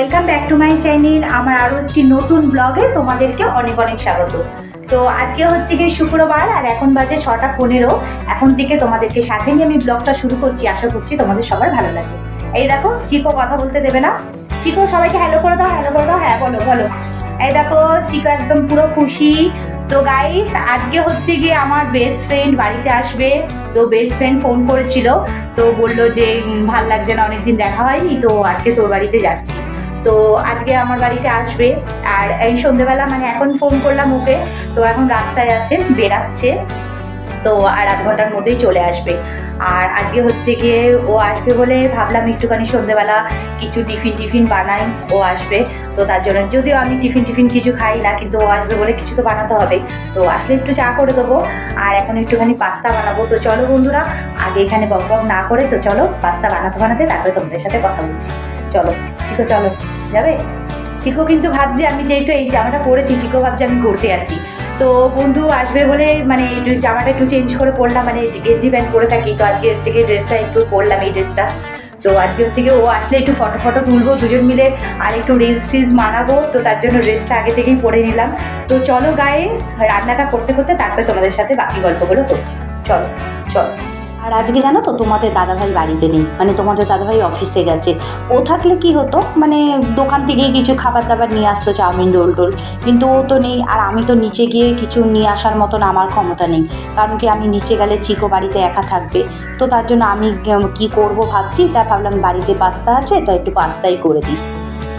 Welcome back to my channel আমার আরও একটি নতুন ব্লগে তোমাদেরকে অনেক অনেক স্বাগত। তো আজকে হচ্ছে গিয়ে শুক্রবার আর এখন বাজে ছটা পনেরো। এখন থেকে তোমাদেরকে সাথে নিয়ে আমি ব্লগটা শুরু করছি। আশা করছি তোমাদের সবার ভালো লাগবে। এই দেখো, চিকো কথা বলতে দেবে না। চিকো, সবাইকে হ্যালো করে দাও হ্যালো করে দাও। হ্যাঁ বলো বলো। এই দেখো, চিকো একদম পুরো খুশি। তো গাইস আজকে হচ্ছে গিয়ে আমার বেস্ট ফ্রেন্ড বাড়িতে আসবে। তো বেস্ট ফ্রেন্ড ফোন করেছিল। তো বলল যে ভালো লাগছে না, অনেকদিন দেখা হয়নি। তো আজকে তোর বাড়িতে যাচ্ছি। তো আজকে আমার বাড়িতে আসবে। আর এই সন্ধ্যেবেলা মানে এখন ফোন করলাম ওকে, তো এখন রাস্তায় আছে বেরাচ্ছে তো আর আধ ঘণ্টার মধ্যেই চলে আসবে। আর আজকে হচ্ছে গিয়ে ও আসবে বলে ভাবলাম একটুখানি সন্ধ্যেবেলা কিছু টিফিন টিফিন বানাই, ও আসবে। তো তার জন্য যদিও আমি টিফিন টিফিন কিছু খাই না, কিন্তু ও আসবে বলে কিছু তো বানাতে হবে। তো আসলে একটু চা করে দেবো, আর এখন একটুখানি পাস্তা বানাবো। তো চলো বন্ধুরা, আগে এখানে বক না করে, তো চলো পাস্তা বানাতে বানাতে তারপরে তোমাদের সাথে কথা বলছি। চলো। চিকো, চলো। যাবে? চিকো কিন্তু ভাবছে আমি যেহেতু এই জামাটা পরেছি, চিকো ভাবছে আমি ঘুরতে যাচ্ছি। তো বন্ধু আসবে বলে মানে জামাটা একটু চেঞ্জ করে পরলাম মানে গেঞ্জি প্যান্ট পরে থাকি, তো আজকে হচ্ছে গিয়ে ড্রেসটা একটু পরলাম এই ড্রেসটা তো আজকে হচ্ছে গিয়ে ও আসলে একটু ফটো ফটো তুলবো, দুজন মিলে, আর একটু রিলস টিলস মানাবো, তো তার জন্য ড্রেসটা আগে থেকেই পরে নিলাম। তো চলো গাইস রান্নাটা করতে করতে তারপরে তোমাদের সাথে বাকি গল্পগুলো করছি। চলো চলো। আর আজকে জানো তো তোমাদের দাদাভাই বাড়িতে নেই। মানে তোমাদের দাদাভাই অফিসে গেছে। ও থাকলে কি হতো? মানে দোকান থেকে কিছু খাবার দাবার নিয়ে আসতো, চাউমিন রোল টোল কিন্তু ও তো নেই আর আমি তো নিচে গিয়ে কিছু নিয়ে আসার মতন আমার ক্ষমতা নেই। কারণ কি আমি নিচে গেলে চিকো বাড়িতে একা থাকবে। তো তার জন্য আমি কে- কি করব ভাবছি তা ভাবলাম বাড়িতে পাস্তা আছে তো একটু পাস্তাই করে দিই।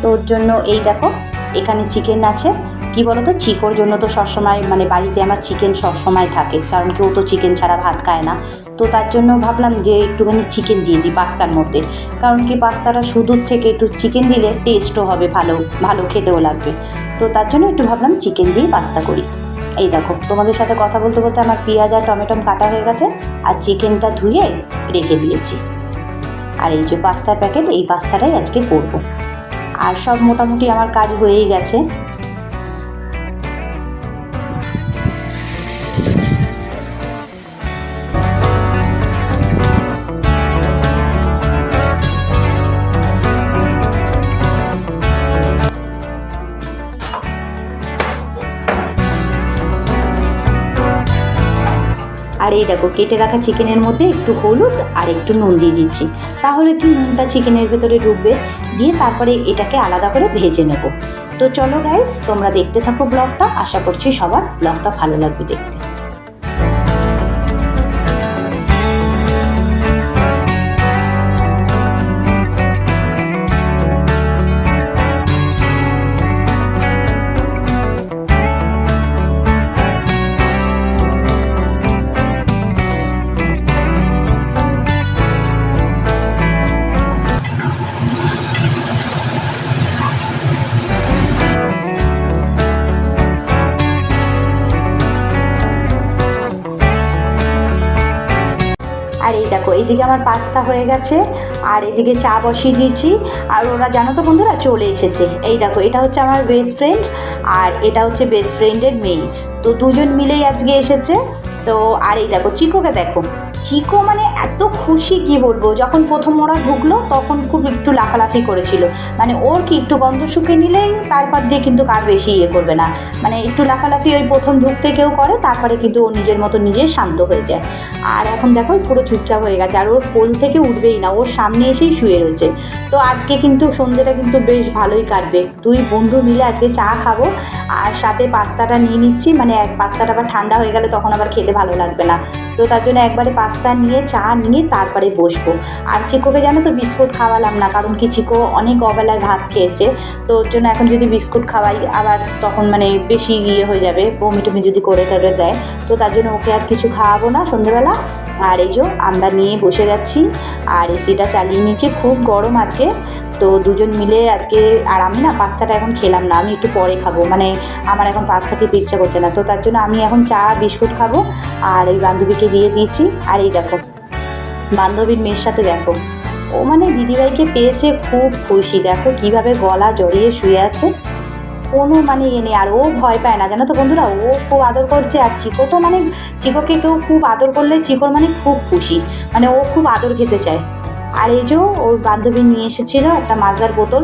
তো ওর জন্য এই দেখো, এখানে চিকেন আছে। কি বলো তো চিকোর জন্য তো সবসময় মানে বাড়িতে আমার চিকেন সবসময় থাকে। কারণ কি ও তো চিকেন ছাড়া ভাত খায় না। তো তার জন্য ভাবলাম যে একটুখানি চিকেন দিয়ে দিই পাস্তার মধ্যে। কারণ কি পাস্তাটা শুধুর থেকে একটু চিকেন দিলে টেস্টও হবে ভালো ভালো খেতেও লাগবে। তো তার জন্য একটু ভাবলাম চিকেন দিয়ে পাস্তা করি। এই দেখো, তোমাদের সাথে কথা বলতে বলতে আমার পেঁয়াজ আর টমেটো কাটা হয়ে গেছে, আর চিকেনটা ধুয়ে রেখে দিয়েছি। আর এই যে পাস্তার প্যাকেট এই পাস্তাটাই আজকে করব। আর সব মোটামুটি আমার কাজ হয়েই গেছে। আর এই দেখো, কেটে রাখা চিকেনের মধ্যে একটু হলুদ আর একটু নুন দিয়ে দিচ্ছি। তাহলে কি নুনটা চিকেনের ভেতরে ডুববে দিয়ে তারপরে এটাকে আলাদা করে ভেজে নেব। তো চলো গাইস তোমরা দেখতে থাকো ব্লগটা। আশা করছি সবার ব্লগটা ভালো লাগবে দেখতে। আর এই দেখো, এইদিকে আমার পাস্তা হয়ে গেছে, আর এদিকে চা বসিয়ে দিয়েছি। আর ওরা, জানো তো বন্ধুরা, চলে এসেছে। এই দেখো, এটা হচ্ছে আমার বেস্ট ফ্রেন্ড আর এটা হচ্ছে বেস্ট ফ্রেন্ডের মেয়ে। তো দুজন মিলেই আজকে এসেছে। তো, আর এই দেখো, চিকোকে দেখো। চিকো মানে এত খুশি, কি বলব? যখন প্রথম ওরা ঢুকলো, তখন খুব একটু লাফালাফি করেছিল। মানে ওর কি একটু গন্ধ শুকে নিলেই তারপর দিয়ে কিন্তু কার বেশি ইয়ে করবে না? মানে একটু লাফালাফি ওই প্রথম ঢুকতে কেউ করে, তারপরে কিন্তু ও নিজের মতো নিজে শান্ত হয়ে যায়। আর এখন দেখো পুরো চুপচাপ হয়ে গেছে। আর ওর কোল থেকে উঠবেই না, ওর সামনে এসেই শুয়ে রয়েছে। তো আজকে কিন্তু সন্ধ্যেটা কিন্তু বেশ ভালোই কাটবে। দুই বন্ধু মিলে আজকে চা খাব, আর সাথে পাস্তাটা নিয়ে নিচ্ছি। মানে এক পাস্তাটা আবার ঠান্ডা হয়ে গেলে তখন আবার খেতে ভালো লাগবে না। তো তার জন্য একবারে পাস্তা নিয়ে, চা নিয়ে তারপরে বসবো। আর চিকোকে জানো তো বিস্কুট খাওয়ালাম না, কারণ কি চিকো অনেক অবেলায় ভাত খেয়েছে। তো ওর জন্য এখন যদি বিস্কুট খাওয়াই, আবার তখন মানে বেশি ইয়ে হয়ে যাবে বমি টমি যদি করে করে দেয়। তো তার জন্য ওকে আর কিছু খাওয়াবো না সন্ধ্যেবেলা। আর এই যে আমরা নিয়ে বসে যাচ্ছি আর এসিটা চালিয়ে নিচ্ছি। খুব গরম আজকে। তো দুজন মিলে আজকে আর আমি না পাস্তাটা এখন খেলাম না, আমি একটু পরে খাব। মানে আমার এখন পাস্তা খেতে ইচ্ছা করছে না, তো তার জন্য আমি এখন চা, বিস্কুট খাব আর এই বান্ধবীকে দিয়ে দিয়েছি। আর এই দেখো, বান্ধবীর মেয়ের সাথে দেখো। ও মানে দিদিভাইকে পেয়েছে খুব খুশি। দেখো কীভাবে গলা জড়িয়ে শুয়ে আছে। কোনো মানে ইয়ে নেই, আর ও ভয় পায় না। জানো তো বন্ধুরা, ও খুব আদর করছে আর চিকো তো মানে চিকোকে কেউ খুব আদর করলে চিকোর মানে খুব খুশি। মানে ও খুব আদর খেতে চায়। আর এই যে ওর বান্ধবী নিয়ে এসেছিল একটা মাজার বোতল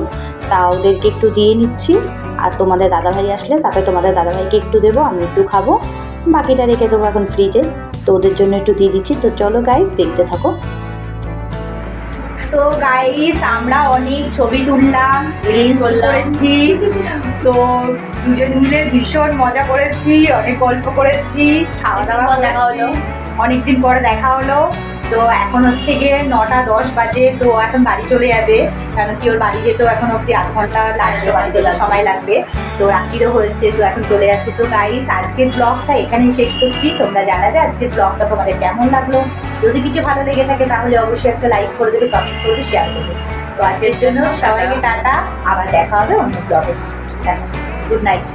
তা ওদেরকে একটু দিয়ে নিচ্ছি। আর তোমাদের দাদাভাই আসলে তারপরে তোমাদের দাদাভাইকে একটু দেবো আমি একটু খাব। বাকিটা রেখে দেবো এখন ফ্রিজে তো ওদের জন্য একটু দিয়ে দিচ্ছি। তো চলো গাইস দেখতে থাকো। তো গাইস আমরা অনেক ছবি তুললাম রিলস করেছি। তো দুজন মিলে ভীষণ মজা করেছি অনেক গল্প করেছি খাওয়া দাওয়া দেখা হলো। অনেকদিন পরে দেখা হলো। তো এখন হচ্ছে গিয়ে নটা দশ বাজে তো এখন বাড়ি চলে যাবে। কারণ কি ওর বাড়ি যেতেও এখন অব্দি আধ ঘণ্টা লাগবে বাড়ি যেতে সময় লাগবে। তো রাত্রিরও হয়েছে তো এখন চলে যাচ্ছে। তো গাইস আজকের ব্লগটা এখানেই শেষ করছি। তোমরা জানাবে আজকের ব্লগটা তোমাদের কেমন লাগল। যদি কিছু ভালো লেগে থাকে তাহলে অবশ্যই একটা লাইক করে দেবে কমেন্ট করবে শেয়ার করবে তো আজকের জন্য সবাইকে টাটা। আবার দেখা হবে অন্য ব্লগে গুড নাইট